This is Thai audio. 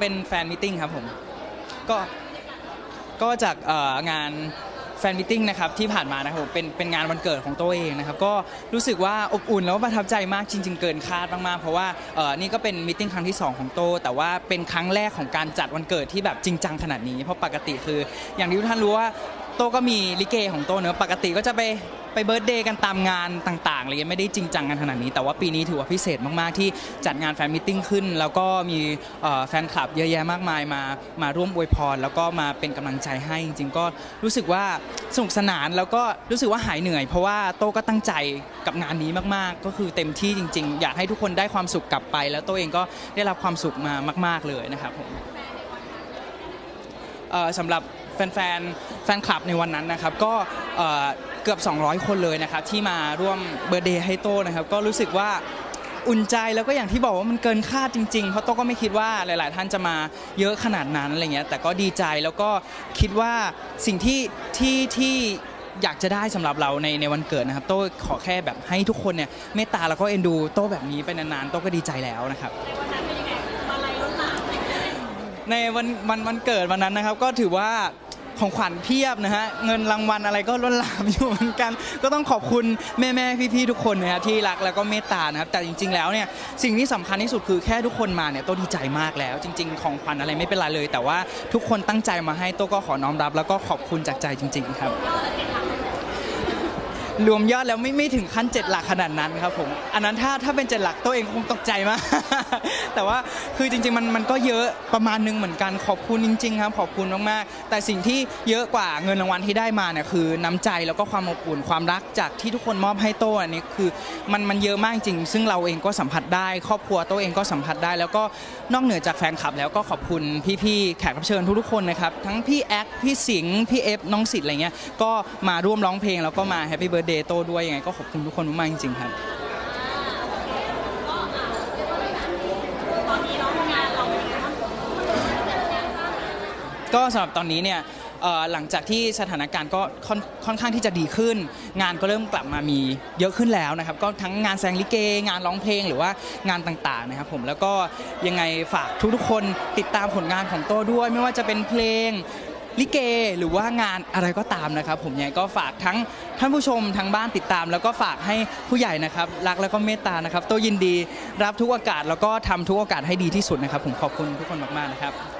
เป็นแฟนมิทติ้งครับผม ก็ก็จากงานแฟนมิทติ้งนะครับที่ผ่านมานะครับผมเป็นเป็นงานวันเกิดของตัวเองนะครับก็รู้สึกว่าอบอุ่นแล้วประทับใจมากจริง ๆ เกินคาดมากๆเพราะว่าเออนี่ก็เป็นมิทติ้งครั้งที่ 2 ของโต แต่ว่าเป็นครั้งแรกของการจัดวันเกิดที่แบบจริงจังขนาดนี้ เพราะปกติคือ อย่างที่ทุกท่านรู้ว่า โตก็มีลิเกของโตเนอะปกติก็จะไปไปเบิร์ดเดย์กันตามงานต่างๆอะไรเงี้ยไม่ได้จริงจังกันขนาดนี้ แต่ว่าปีนี้ถือว่าพิเศษมากๆ ที่จัดงานแฟนมิทติ้งขึ้น แล้วก็มีแฟนคลับเยอะแยะมากมายมามาร่วมอวยพร แล้วก็มาเป็นกำลังใจให้จริงๆ ก็รู้สึกว่าสนุกสนานแล้วก็รู้สึกว่าหายเหนื่อย เพราะว่าโต้ก็ตั้งใจกับงานนี้มากๆ ก็คือเต็มที่จริง ๆ อยากให้ทุกคนได้ความสุขกลับไป แล้วโต้เองก็ได้รับความสุขมามาก ๆเลยนะครับผมสำหรับ แฟนๆแฟนคลับในวันนั้นนะครับ ก็เอ่อเกือบ 200 คนเลยนะครับ ที่มาร่วมเบอร์เดย์ให้โต้นะครับ ก็รู้สึกว่าอุ่นใจแล้วก็อย่างที่บอกว่ามันเกินคาดจริง ๆ เพราะโต้ก็ไม่คิดว่าหลาย ๆ ท่านจะมาเยอะขนาดนั้นอะไรเงี้ยแต่ก็ดีใจแล้วก็คิดว่าสิ่งที่ที่ที่อยากจะได้สำหรับเราในในวันเกิดนะครับ โต้ขอแค่แบบให้ทุกคนเนี่ยเมตตาแล้วก็เอ็นดูโต้แบบนี้ไปนานๆโต้ก็ดีใจแล้วนะครับในวันวันวันเกิดวันนั้นนะครับ ก็ถือว่า ของขวัญเพียบนะฮะเงินรางวัลอะไรก็ล้นหลามอยู่เหมือนกัน ก็ต้องขอบคุณแม่แม่พี่พี่ๆทุกคนนะครับที่รักแล้วก็เมตตานะครับแต่จริง ๆ แล้วเนี่ยสิ่งที่สำคัญที่สุดคือแค่ทุกคนมาเนี่ยโต้ดีใจมากแล้ว จริง ๆ ของขวัญอะไรไม่เป็นไรเลย แต่ว่าทุกคนตั้งใจมาให้โต้ก็ขอน้อมรับ แล้วก็ขอบคุณจากใจจริง ๆ ครับ รวมยอดแล้วไม่ไม่ถึงขั้นเจ็ดหลักขนาดนั้นครับผม อันนั้นถ้าถ้าเป็นเจ็ดหลักตัวเองคงตกใจมาก แต่ว่าคือจริงๆมันมันก็เยอะประมาณนึงเหมือนกันขอบคุณจริง ๆ ครับ ขอบคุณมากๆ แต่สิ่งที่เยอะกว่าเงินรางวัลที่ได้มาเนี่ยคือน้ำใจแล้วก็ความอบอุ่นความรักจากที่ทุกคนมอบให้โต้อันนี้คือมันมันเยอะมากจริง ซึ่งเราเองก็สัมผัสได้ ครอบครัวโต้เองก็สัมผัสได้ แล้วก็นอกเหนือจากแฟนคลับ แล้วก็ขอบคุณพี่ๆแขกรับเชิญทุกๆคนนะครับทั้งพี่แอคพี่สิงห์พี่เอฟน้องสิทธิ์อะไรเงี้ยก็มาร่วมร้องเพลงแล้วก็มาแฮปปี้เบิร์ดเดย์โตด้วยยังไงก็ขอบคุณทุกคนมากๆจริงๆครับ ก็สำหรับตอนนี้เนี่ยหลังจากที่สถานการณ์ก็ค่อนค่อนข้างที่จะดีขึ้น งานก็เริ่มกลับมามีเยอะขึ้นแล้วนะครับ ก็ทั้งงานแสดงลิเก งานร้องเพลงหรือว่างานต่างๆนะครับผมแล้วก็ยังไงฝากทุกๆคนติดตามผลงานของโต้ด้วย ไม่ว่าจะเป็นเพลง ลิเกหรือว่างานอะไรก็ตามนะครับผมยังไงก็ฝากทั้งท่านผู้ชมทางบ้านติดตาม แล้วก็ฝากให้ผู้ใหญ่นะครับรักแล้วก็เมตตานะครับโต้ยินดีรับทุกโอกาสแล้วก็ทำทุกโอกาสให้ดีที่สุดนะครับผมขอบคุณทุกคนมากๆนะครับ